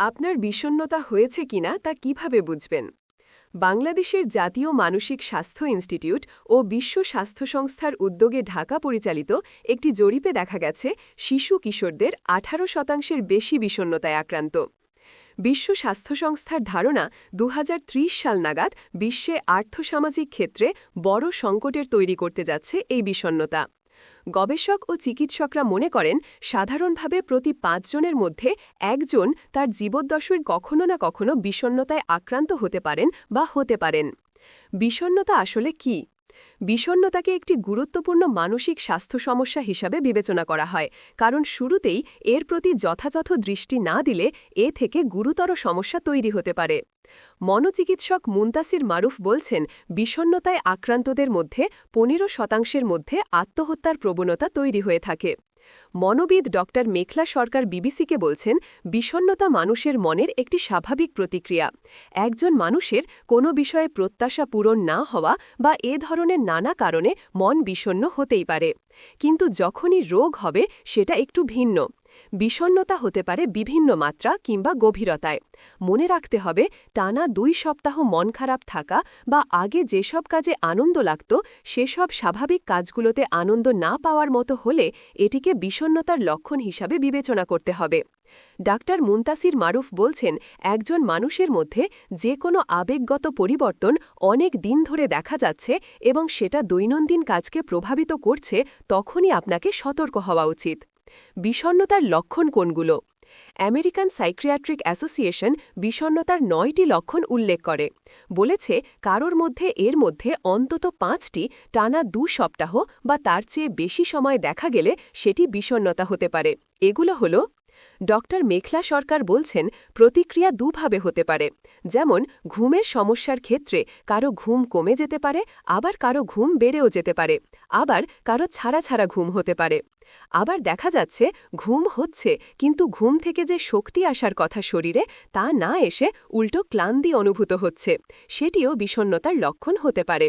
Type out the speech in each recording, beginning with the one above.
আপনার বিষণ্নতা হয়েছে কিনা তা কীভাবে বুঝবেন? বাংলাদেশের জাতীয় মানসিক স্বাস্থ্য ইনস্টিটিউট ও বিশ্ব স্বাস্থ্য সংস্থার উদ্যোগে ঢাকা পরিচালিত একটি জরিপে দেখা গেছে, শিশু কিশোরদের আঠারো শতাংশের বেশি বিষণ্নতায় আক্রান্ত। বিশ্ব স্বাস্থ্য সংস্থার ধারণা দু হাজার ত্রিশ সাল নাগাদ বিশ্বে আর্থসামাজিক ক্ষেত্রে বড় সংকটের তৈরি করতে যাচ্ছে এই বিষণ্নতা গবেষক ও চিকিৎসকরা মনে করেন, সাধারণভাবে প্রতি পাঁচজনের মধ্যে একজন তার জীবদ্দশুর কখনো না কখনো বিষণ্নতায় আক্রান্ত হতে পারেন বা হতে পারেন। বিষণ্নতা আসলে কি? বিষণ্নতাকে একটি গুরুত্বপূর্ণ মানসিক স্বাস্থ্য সমস্যা হিসাবে বিবেচনা করা হয়, কারণ শুরুতেই এর প্রতি যথাযথ দৃষ্টি না দিলে এ থেকে গুরুতর সমস্যা তৈরি হতে পারে। মনোচিকিৎসক মুন্তাসির মারুফ বলছেন বিষণ্নতায় আক্রান্তদের মধ্যে পনেরো শতাংশের মধ্যে আত্মহত্যার প্রবণতা তৈরি হয়ে থাকে। মনোবিদ ডক্টর মেখলা সরকার বিবিসিকে বলছেন বিষণ্নতা মানুষের মনের একটি স্বাভাবিক প্রতিক্রিয়া। একজন মানুষের কোনো বিষয়ে প্রত্যাশা পূরণ না হওয়া বা এ ধরনের নানা কারণে মন বিষণ্ন হতেই পারে। কিন্তু যখনই রোগ হবে, সেটা একটু ভিন্ন। বিষণ্নতা হতে পারে বিভিন্ন মাত্রা কিংবা গভীরতায়। মনে রাখতে হবে, টানা দুই সপ্তাহ মন খারাপ থাকা বা আগে যেসব কাজে আনন্দ লাগত, সেসব স্বাভাবিক কাজগুলোতে আনন্দ না পাওয়ার মতো হলে এটিকে বিষণ্নতার লক্ষণ হিসাবে বিবেচনা করতে হবে। ডাক্তার মুন্তাসির মারুফ বলছেন, একজন মানুষের মধ্যে যে কোনো আবেগগত পরিবর্তন অনেক দিন ধরে দেখা যাচ্ছে এবং সেটা দৈনন্দিন কাজকে প্রভাবিত করছে, তখনই আপনাকে সতর্ক হওয়া উচিত। বিষণ্নতার লক্ষণ কোনগুলো? আমেরিকান সাইক্রিয়াট্রিক অ্যাসোসিয়েশন বিষণ্নতার নয়টি লক্ষণ উল্লেখ করে। বলেছে, কারোর মধ্যে, এর মধ্যে অন্তত পাঁচটি টানা দু সপ্তাহ বা তার চেয়ে বেশি সময় দেখা গেলে সেটি বিষণ্নতা হতে পারে। এগুলো হল, ড. মেখলা সরকার বলছেন, প্রতিক্রিয়া দুভাবে হতে পারে। যেমন, ঘুমের সমস্যার ক্ষেত্রে কারও ঘুম কমে যেতে পারে, আবার কারও ঘুম বেড়েও যেতে পারে, আবার কারও ছাড়া ছাড়া ঘুম হতে পারে। আবার দেখা যাচ্ছে ঘুম হচ্ছে, কিন্তু ঘুম থেকে যে শক্তি আসার কথা শরীরে, তা না এসে উল্টো ক্লান্তি অনুভূত হচ্ছে। সেটিও বিষণ্নতার লক্ষণ হতে পারে।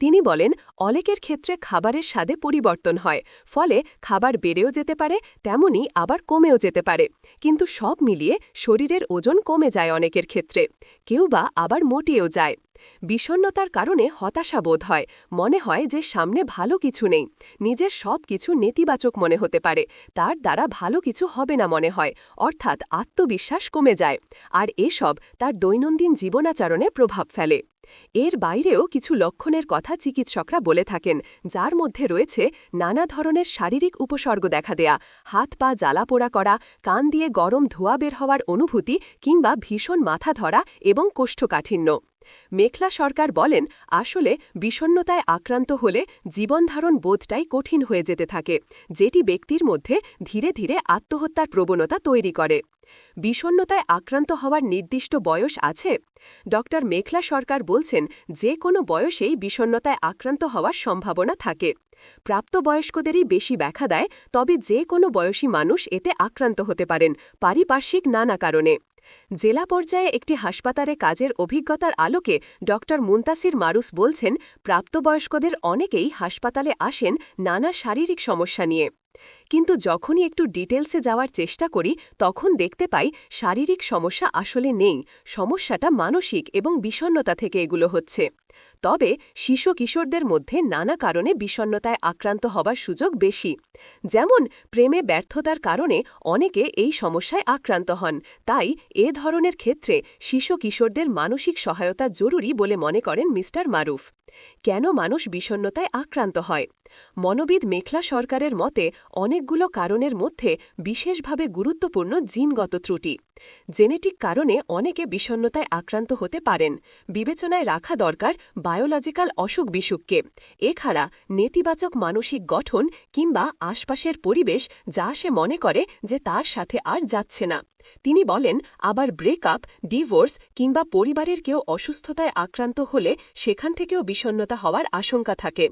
তিনি বলেন অনেকের ক্ষেত্রে খাবারের স্বাদে পরিবর্তন হয়, ফলে খাবার বেড়েও যেতে পারে, তেমনি আবার কমেও যেতে পারে। কিন্তু সব মিলিয়ে শরীরের ওজন কমে যায় অনেকের ক্ষেত্রে। কেউ বা আবার মোটিয়েও যায়। বিষণ্নতার কারণে হতাশা বোধ হয়। মনে হয় যে সামনে ভালো কিছু নেই। নিজের সব কিছু নেতিবাচক মনে হতে পারে। তার দ্বারা ভালো কিছু হবে না মনে হয়। অর্থাৎ আত্মবিশ্বাস কমে যায়। আর এসব তার দৈনন্দিন জীবনাচরণে প্রভাব ফেলে। এর বাইরেও কিছু লক্ষণের কথা চিকিৎসকরা বলে থাকেন, যার মধ্যে রয়েছে নানা ধরনের শারীরিক উপসর্গ দেখা দেয়া, হাত পা জ্বালা পোড়া করা, কান দিয়ে গরম ধোয়া বের হওয়ার অনুভূতি কিংবা ভীষণ মাথা ধরা এবং কোষ্ঠকাঠিন্য। মেখলা সরকার বলেন, আসলে বিষণ্নতায় আক্রান্ত হলে জীবনধারণ বোধটাই কঠিন হয়ে যেতে থাকে, যেটি ব্যক্তির মধ্যে ধীরে ধীরে আত্মহত্যার প্রবণতা তৈরি করে। বিষণ্নতায় আক্রান্ত হওয়ার নির্দিষ্ট বয়স আছে? ড. মেখলা সরকার বলছেন, যে কোনো বয়সেই বিষণ্নতায় আক্রান্ত হওয়ার সম্ভাবনা থাকে। প্রাপ্তবয়স্কদেরই বেশি ব্যাখ্যা দেয়, তবে যে কোনো বয়সী মানুষ এতে আক্রান্ত হতে পারেন, পারিপার্শ্বিক নানা কারণে। জেলা পর্যায়ে একটি হাসপাতালে কাজের অভিজ্ঞতার আলোকে ড মুন্তাসির মারুস বলছেন, প্রাপ্তবয়স্কদের অনেকেই হাসপাতালে আসেন নানা শারীরিক সমস্যা নিয়ে। কিন্তু যখনই একটু ডিটেলসে যাওয়ার চেষ্টা করি, তখন দেখতে পাই শারীরিক সমস্যা আসলে নেই। সমস্যাটা মানসিক এবং বিষণ্নতা থেকে এগুলো হচ্ছে। তবে শিশু কিশোরদের মধ্যে নানা কারণে বিষণ্নতায় আক্রান্ত হবার সুযোগ বেশি। যেমন, প্রেমে ব্যর্থতার কারণে অনেকে এই সমস্যায় আক্রান্ত হন। তাই এ ধরনের ক্ষেত্রে শিশু কিশোরদের মানসিক সহায়তা জরুরি বলে মনে করেন মিস্টার মারুফ। কেন মানুষ বিষণ্নতায় আক্রান্ত হয়? মনোবিদ মেখলা সরকারের মতে, অনেকগুলো কারণের মধ্যে বিশেষভাবে গুরুত্বপূর্ণ জিনগত ত্রুটি। জেনেটিক কারণে অনেকে বিষণ্নতায় আক্রান্ত হতে পারেন। বিবেচনায় রাখা দরকার বায়োলজিক্যাল অসুখ বিসুখকে। এছাড়া নেতিবাচক মানসিক গঠন কিংবা আশপাশের পরিবেশ যা সে মনে করে যে তার সাথে আর যাচ্ছে না। তিনি বলেন, আবার ব্রেকআপ ডিভোর্স কিংবা পরিবারের কেউ অসুস্থতায় আক্রান্ত হলে সেখান থেকেও বিষণ্নতা হওয়ার আশঙ্কা থাকে।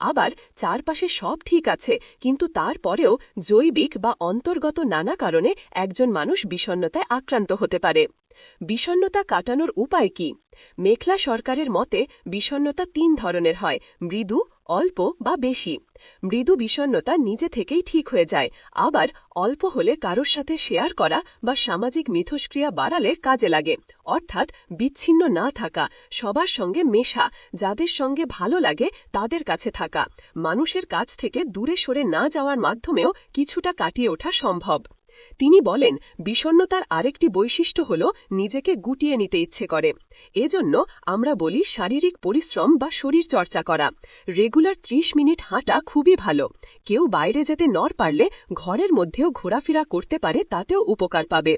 আবার চারপাশে সব ঠিক আছে, কিন্তু তারপরেও জৈবিক বা অন্তর্গত নানা কারণে একজন মানুষ বিষণ্নতায় আক্রান্ত হতে পারে। বিষণ্নতা কাটানোর উপায় কি? মেখলা সরকারের মতে বিষণ্নতা তিন ধরনের হয়, মৃদু, অল্প বা বেশি। মৃদু বিষণ্নতা নিজে থেকেই ঠিক হয়ে যায়, আবার অল্প হলে কারোর সাথে শেয়ার করা বা সামাজিক মিথস্ক্রিয়া বাড়ালে কাজে লাগে, অর্থাৎ বিচ্ছিন্ন না থাকা, সবার সঙ্গে মেশা, যাদের সঙ্গে ভালো লাগে তাদের কাছে থাকা। মানুষের কাছ থেকে দূরে সরে না যাওয়ার মাধ্যমেও কিছুটা কাটিয়ে ওঠা সম্ভব। তিনি বলেন বিষণ্নতার আরেকটি বৈশিষ্ট্য হল নিজেকে গুটিয়ে নিতে ইচ্ছে করে। এজন্য আমরা বলি শারীরিক পরিশ্রম বা শরীর চর্চা করা। রেগুলার ত্রিশ মিনিট হাঁটা খুবই ভালো। কেউ বাইরে যেতে নর পারলে ঘরের মধ্যেও ঘোরাফেরা করতে পারে, তাতেও উপকার পাবে।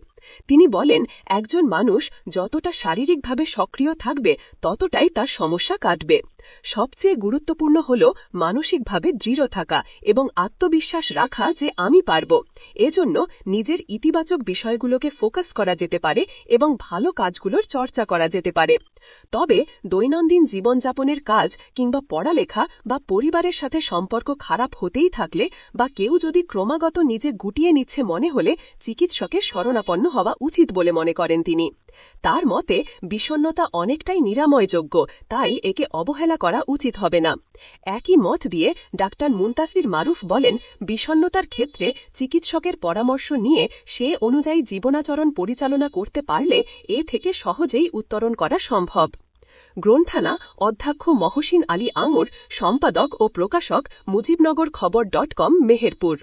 তিনি বলেন, একজন মানুষ যতটা শারীরিকভাবে সক্রিয় থাকবে, ততটাই তার সমস্যা কাটবে। সবচেয়ে গুরুত্বপূর্ণ হল মানসিকভাবে দৃঢ় থাকা এবং আত্মবিশ্বাস রাখা যে আমি পারব। এজন্য নিজের ইতিবাচক বিষয়গুলোকে ফোকাস করা যেতে পারে এবং ভালো কাজগুলোর চর্চা করা যেতে পারে। তবে দৈনন্দিন জীবনযাপনের কাজ কিংবা পড়ালেখা বা পরিবারের সাথে সম্পর্ক খারাপ হতেই থাকলে বা কেউ যদি ক্রমাগত নিজে গুটিয়ে নিচ্ছে মনে হলে চিকিৎসকের শরণাপন্ন হওয়া উচিত বলে মনে করেন তিনি। তার মতে বিষণ্নতা অনেকটাই নিরাময়যোগ্য, তাই একে অবহেলা করা উচিত হবে না। একই মত দিয়ে ডাক্তার মুন্তাসির মারুফ বলেন বিষণ্নতার ক্ষেত্রে চিকিৎসকের পরামর্শ নিয়ে সে অনুযায়ী জীবনাচরণ পরিচালনা করতে পারলে এ থেকে সহজেই উত্তরণ করা সম্ভব। গ্রন্থানা অধ্যক্ষ মহসিন আলী আঙুর, সম্পাদক ও প্রকাশক মুজিবনগর খবর ডট কম, মেহেরপুর।